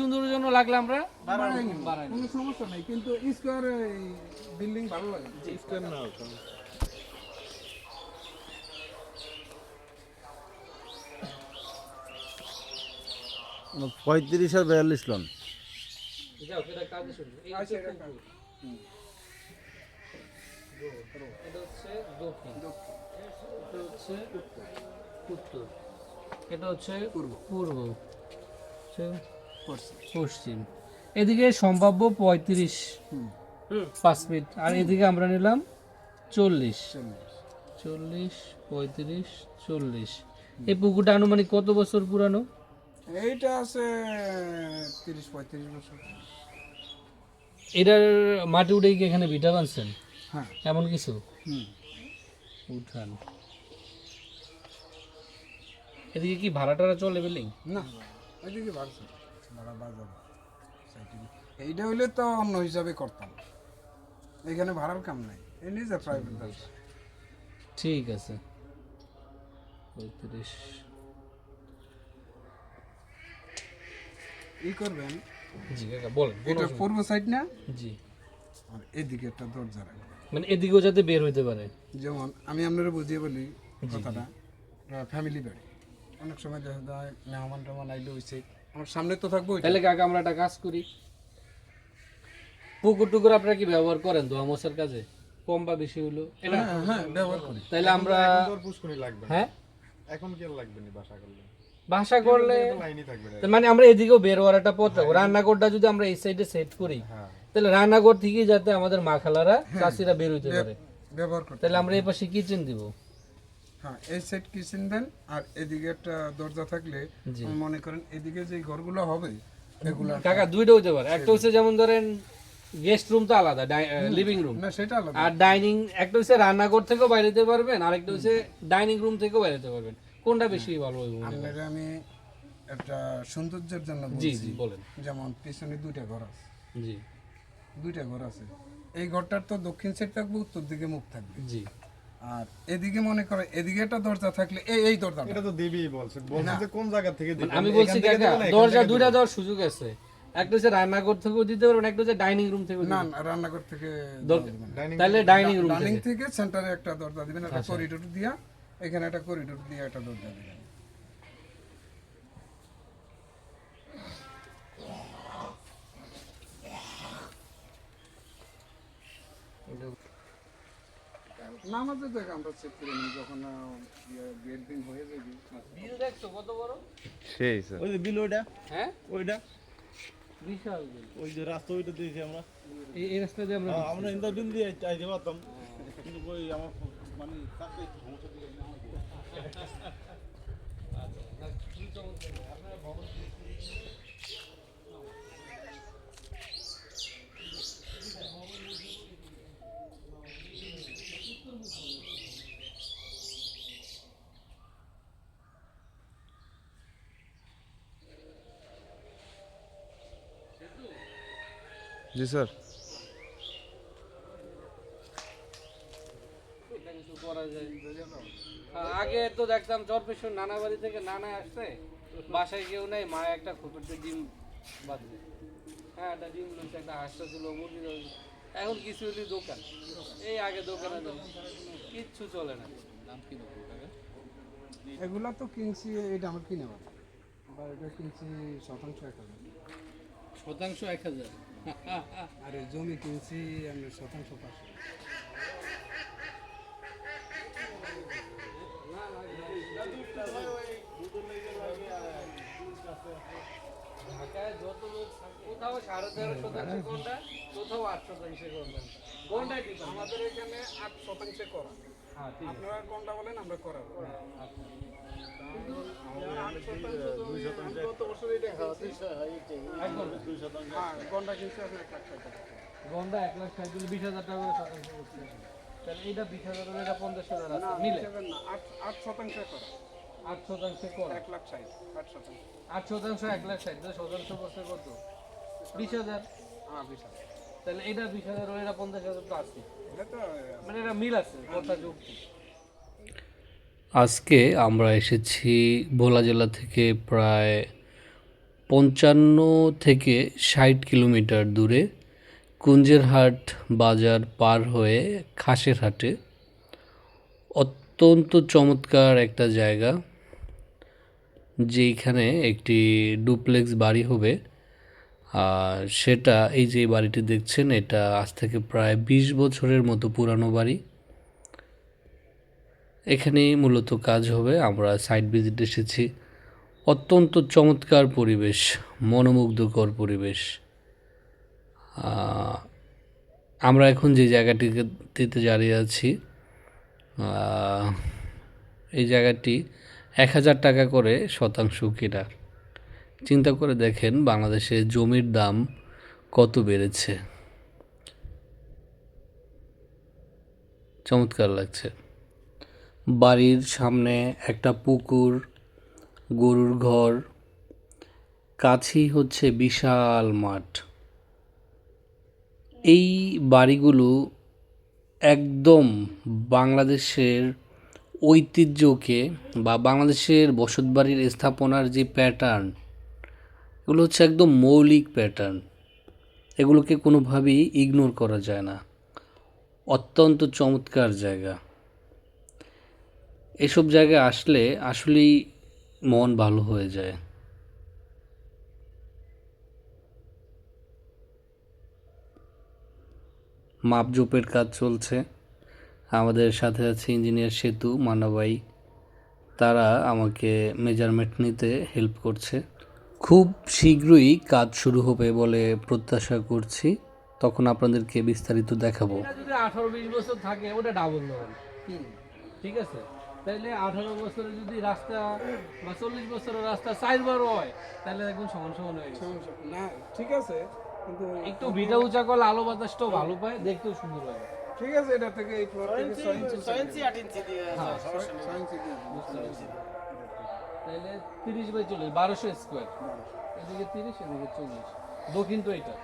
সুন্দরের জন্য লাগলে আমরা বাড়াই। কোনো সমস্যা নাই কিন্তু স্কোয়ার বিল্ডিং ভালো লাগে। স্কোয়ার না। পঁয়ত্রিশ আর বিয়াল্লিশ লন। এটা হচ্ছে এটা পূর্ব। হচ্ছে দক্ষিণ। এটা হচ্ছে উত্তর। এটা পূর্ব। পশ্চিম। এদিকে সম্ভাব্য পঁয়ত্রিশ পাঁচ ফিট আর এদিকে আমরা নিলাম চল্লিশ। চল্লিশ। পঁয়ত্রিশ চল্লিশ। এই পুকুরটা আনুমানিক কত বছর পুরানো? এইটা আছে তিরিশ পঁয়ত্রিশ বছর। এটার মাটি উঠে কি এখানে ভিটা বানছেন হ্যাঁ। এমন কিছু? উঠান। এদিকে কি ভাড়া টাড়া চলে বিল্ডিং? না ওইদিকে বাড়ছে বাজার এইটা হইলে তো অন্য হিসাবে করতাম। এখানে ভাড়ার কাম নাই। এই নিজে প্রাইভেট ব্যবসা ঠিক আছে। পঁয়ত্রিশ। ই করবেন? জি কাকা বলেন এটা পূর্ব সাইড না? জি। আর এদিকে একটা দরজা রাখবেন। মানে এদিকেও যাতে বের হইতে পারে। যেমন আমি আপনারা বুঝিয়ে বলি কথাটা। ফ্যামিলি বাড়ি। অনেক সময় দেখা যায় মেহমান টেহমান আইলে হয়েছে আমার সামনে তো থাকব। তাহলে কাকা আমরা একটা কাজ করি? পুকুর টুকুর আপনারা কি ব্যবহার করেন দোয়া মশার কাজে? কম বা বেশি হলো এটা? হ্যাঁ হ্যাঁ ব্যবহার করি। তাহলে আমরা লাগবে হ্যাঁ? এখন কি লাগবে না বাসা করলে? ভাষা করলে থাকবে। মানে আমরা এদিকেও বের হওয়ার একটা পথ রাখব রান্নাঘরটা যদি আমরা এই সাইডে সেট করি হ্যাঁ। তাহলে রান্নাঘর থেকেই যাতে আমাদের মা খালারা চাষিরা বের হইতে পারে। তাহলে আমরা এই পাশে কিচেন দিব। হ্যাঁ এই সাইড কিচেন দেন আর এদিকে একটা দরজা থাকলে মনে করেন এদিকে যে ঘরগুলো হবে এগুলো কাকা দুইটা হতে পারে। একটা হচ্ছে যেমন ধরেন গেস্ট রুম তো আলাদা লিভিং রুম না সেটা আলাদা। আর ডাইনিং একটা হচ্ছে রান্নাঘর থেকেও বাইরে যেতে পারবেন আরেকটা হচ্ছে ডাইনিং রুম থেকেও বাইরে যেতে পারবেন। কোনটা বেশি ভালো হবে আপনারা আমি একটা সৌন্দর্যের জন্য জি বলছি। জি বলেন। যেমন পিছনে দুইটা ঘর আছে। জি। দুইটা ঘর আছে। এই ঘরটার তো দক্ষিণ সাইড থাকবে উত্তর দিকে মুখ থাকবে। জি। আর এদিকে মনে করো এদিকে একটা দরজা থাকলে এই এই দরজা এটা তো দিবি বলছে। বলছে যে কোন জায়গা থেকে দিবে? আমি বলছি কাকা দরজা দুইটা দেওয়ার সুযোগ আছে। একটা হচ্ছে রান্নাঘর থেকেও দিতে পারবেন একটা হচ্ছে ডাইনিং রুম থেকে না না, রান্নাঘর থেকে ডাইনিং তাহলে ডাইনিং রুম ডাইনিং থেকে। সেন্টারে একটা দরজা দিবেন একটা করিডোর দিয়া এখানে একটা করিডোর দিয়া একটা দরজা দিবেন। নামাজে দেখ আমরা চেক করে নিই যখন গেট দিন হয়ে যাবে বিল দেখছ কত বড়? সেই স্যার। ওই যে বিল ওইটা? হ্যাঁ? ওইটা? বিশাল বিল। ওই যে রাস্তা ওইটা দিয়েছি আমরা। এই রাস্তা দিয়ে আমরা আমরা ইন্দা দিয়ে চাইতে পারতাম কিন্তু ওই আমার মানে জি স্যার। কিছু করা যায় আগে তো দেখতাম চরপেশ্বর নানা বাড়ি থেকে নানা আসছে বাসায় কেউ নেই মা একটা খুঁটুতে ডিম বাঁধবে। হ্যাঁ একটা ডিম লইছে একটা হাঁসটা ছিল মুরগি এখন কিছু হলি দোকান। এই আগে দোকানে কিচ্ছু চলে না। দাম কি এগুলা তো কিনছি এটা আমার কিনে বা এটা কিনছি শতাংশ এক হাজার। শতাংশ এক হাজার? আর জমি কিনছি আমি শতাংশ পাঁচশো ঢাকায় যত লোক কোথাও সাড়ে তেরো শতাংশ কোনটা কোথাও আট শতাংশ কোনটা? কোনটা কি? আমাদের এখানে আট শতাংশে করা। আপনারা কোনটা বলেন আমরা করাবো। এটা হ্যাঁ গন্ডা কিনছি আপনার এক লাখ ষাট গন্ডা এক লাখ ষাট বিশ হাজার টাকা করে শতাংশ করছে তাহলে এটা বিশ হাজার করে এটা পঞ্চাশ হাজার মিলে আট শতাংশে করা আট শতাংশে কর? এক লাখ ষাট আট শতাংশ। আট শতাংশ এক লাখ ষাট শতাংশ করছে কত? বিশ হাজার? হ্যাঁ বিশ হাজার। তাহলে এটা বিশ হাজার এটা পঞ্চাশ হাজার তো আছে। মানে এটা মিল আছে কথা যুক্তি। আজকে আমরা এসেছি ভোলা জেলা থেকে প্রায় পঞ্চান্ন থেকে ষাট কিলোমিটার দূরে কুঞ্জেরহাট বাজার পার হয়ে খাসের হাটে অত্যন্ত চমৎকার একটা জায়গা যেইখানে একটি ডুপ্লেক্স বাড়ি হবে। সেটা এই যে বাড়িটি দেখছেন, এটা আজ থেকে প্রায় বিশ বছরের মতো পুরানো বাড়ি। এখানেই মূলত কাজ হবে, আমরা সাইট ভিজিট এসেছি। অত্যন্ত চমৎকার পরিবেশ, মনোমুগ্ধকর পরিবেশ। আমরা এখন যে জায়গাটিতে দাঁড়িয়ে আছি এই জায়গাটি এক হাজার টাকা করে শতাংশ কিনা। চিন্তা করে দেখেন বাংলাদেশে জমির দাম কত বেড়েছে। চমৎকার লাগছে। বাড়ির সামনে একটা পুকুর, গরুর ঘর, কাছেই হচ্ছে বিশাল মাঠ। এই বাড়িগুলো একদম বাংলাদেশের ঐতিহ্যকে বা বাংলাদেশের বসতবাড়ির স্থাপনার যে প্যাটার্ন এগুলো হচ্ছে একদম মৌলিক প্যাটার্ন এগুলোকে কোনোভাবেই ইগনোর করা যায় না। অত্যন্ত চমৎকার জায়গা। এসব জায়গায় আসলে আসলেই মন ভালো হয়ে যায়। মাপজোপের কাজ চলছে। আমাদের সাথে আছে ইঞ্জিনিয়ার সেতু, মানাবাই। তারা আমাকে মেজারমেন্ট নিতে হেল্প করছে। খুব শীঘ্রই কাজ শুরু হবে বলে প্রত্যাশা করছি। তখন আপনাদেরকে বিস্তারিত দেখাবো। যদি আঠারো বিশ বছর থাকে ওটা ডাবল দেবেন ঠিক আছে? তাইলে আঠারো বছরে যদি রাস্তা বা চল্লিশ বছরের রাস্তা চারবার হয় তাহলে দেখুন সমান সমান হয়ে গেছে। না ঠিক আছে কিন্তু একটু ভিটা উঁচা করলে আলো বাতাসটাও ভালো পায় দেখতেও সুন্দর লাগে ঠিক আছে এটা থেকে এই ফ্লোর থেকে ছয় ইঞ্চি ইঞ্চি আট ইঞ্চি দিয়ে ছয় ইঞ্চি দিয়ে বুঝতে পারছি তাহলে তিরিশ বাই চল্লিশ বারোশো স্কোয়ার। এদিকে তিরিশ এদিকে চল্লিশ। দক্ষিণ তো এটা